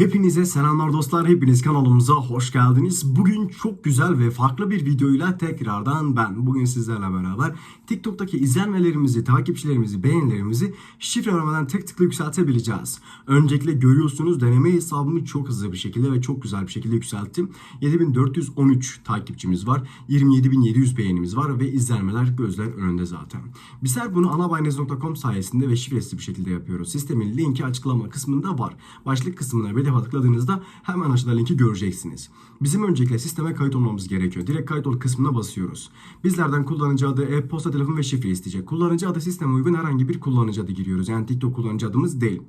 Hepinize selamlar dostlar. Hepiniz kanalımıza hoş geldiniz. Bugün çok güzel ve farklı bir videoyla tekrardan ben. Bugün sizlerle beraber TikTok'taki izlenmelerimizi, takipçilerimizi, beğenilerimizi şifre vermeden tek tıkla yükseltebileceğiz. Öncelikle görüyorsunuz deneme hesabımı çok hızlı bir şekilde ve çok güzel bir şekilde yükselttim. 7413 takipçimiz var. 27700 beğenimiz var ve izlenmeler gözler önünde zaten. Bizler bunu anabaynez.com sayesinde ve şifresiz bir şekilde yapıyoruz. Sistemin linki açıklama kısmında var. Başlık kısmına bir defa tıkladığınızda hemen aşağıda linki göreceksiniz. Bizim öncelikle sisteme kayıt olmamız gerekiyor. Direkt kayıt ol kısmına basıyoruz. Bizlerden kullanıcı adı, e-posta, telefon ve şifre isteyecek. Kullanıcı adı sisteme uygun herhangi bir kullanıcı adı giriyoruz. Yani TikTok kullanıcı adımız değil.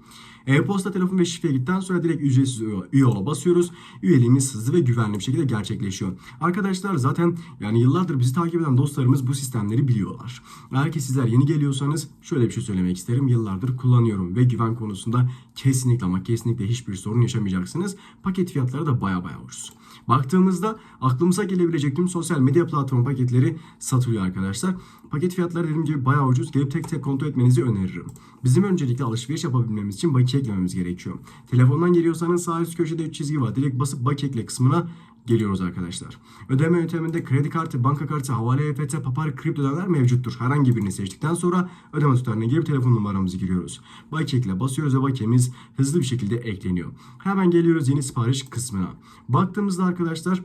E-posta, telefon ve şifreye gittikten sonra direkt ücretsiz üye, ola basıyoruz. Üyeliğimiz hızlı ve güvenli bir şekilde gerçekleşiyor. Arkadaşlar zaten yani yıllardır bizi takip eden dostlarımız bu sistemleri biliyorlar. Eğer ki sizler yeni geliyorsanız şöyle bir şey söylemek isterim. Yıllardır kullanıyorum ve güven konusunda kesinlikle ama kesinlikle hiçbir sorun yaşamayacaksınız. Paket fiyatları da baya baya ucuz. Baktığımızda aklımıza gelebilecek tüm sosyal medya platform paketleri satılıyor arkadaşlar. Paket fiyatları dediğim gibi bayağı ucuz. Gelip tek tek kontrol etmenizi öneririm. Bizim öncelikle alışveriş yapabilmemiz için bakiye eklememiz gerekiyor. Telefondan geliyorsanız sağ üst köşede 3 çizgi var. Direkt basıp bakiye ekle kısmına geliyoruz arkadaşlar. Ödeme yönteminde kredi kartı, banka kartı, havale EFT, papar, kripto ödemeler mevcuttur. Herhangi birini seçtikten sonra ödeme tutarına girip telefon numaramızı giriyoruz. Bakiye ekle basıyoruz ve bakiyemiz hızlı bir şekilde ekleniyor. Hemen geliyoruz yeni sipariş kısmına. Baktığımızda arkadaşlar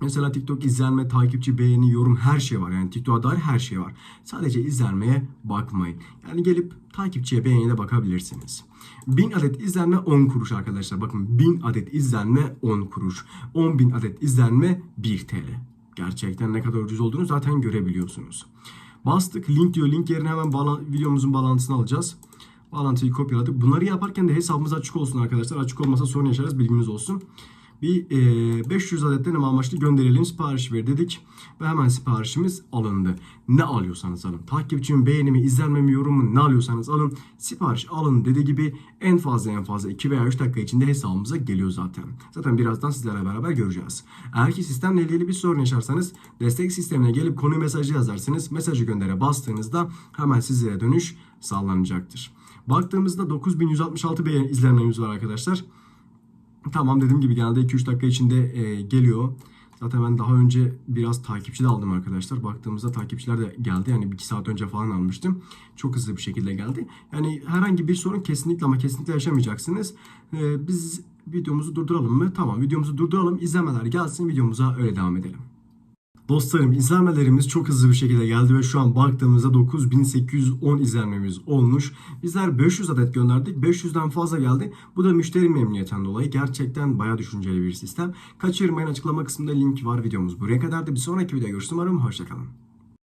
Mesela TikTok izlenme, takipçi, beğeni, yorum her şey var. Yani TikTok'a dair her şey var. Sadece izlenmeye bakmayın. Yani gelip takipçiye, beğeniye bakabilirsiniz. 1000 adet izlenme 10 kuruş arkadaşlar. Bakın 1000 adet izlenme 10 kuruş. 10.000 adet izlenme 1 TL. Gerçekten ne kadar ucuz olduğunu zaten görebiliyorsunuz. Bastık link diyor. Link yerine hemen bağlan- videomuzun bağlantısını alacağız. Bağlantıyı kopyaladık. Bunları yaparken de hesabımız açık olsun arkadaşlar. Açık olmasa sorun yaşarız bilginiz olsun bir e, 500 adet deneme amaçlı gönderelim sipariş ver dedik ve hemen siparişimiz alındı. Ne alıyorsanız alın. Takipçimin beğenimi, izlenmemi, yorumu ne alıyorsanız alın. Sipariş alın dediği gibi en fazla en fazla 2 veya 3 dakika içinde hesabımıza geliyor zaten. Zaten birazdan sizlerle beraber göreceğiz. Eğer ki sistemle ilgili bir sorun yaşarsanız destek sistemine gelip konu mesajı yazarsınız. Mesajı göndere bastığınızda hemen sizlere dönüş sağlanacaktır. Baktığımızda 9166 beğeni izlenmemiz var arkadaşlar. Tamam dediğim gibi genelde 2-3 dakika içinde e, geliyor. Zaten ben daha önce biraz takipçi de aldım arkadaşlar. Baktığımızda takipçiler de geldi. Yani 2 saat önce falan almıştım. Çok hızlı bir şekilde geldi. Yani herhangi bir sorun kesinlikle ama kesinlikle yaşamayacaksınız. E, biz videomuzu durduralım mı? Tamam videomuzu durduralım. İzlemeler gelsin videomuza öyle devam edelim. Dostlarım izlenmelerimiz çok hızlı bir şekilde geldi ve şu an baktığımızda 9810 izlenmemiz olmuş. Bizler 500 adet gönderdik. 500'den fazla geldi. Bu da müşteri memnuniyetinden dolayı gerçekten bayağı düşünceli bir sistem. Kaçırmayın açıklama kısmında link var videomuz. Buraya kadar da bir sonraki videoda görüşürüz. Umarım hoşçakalın.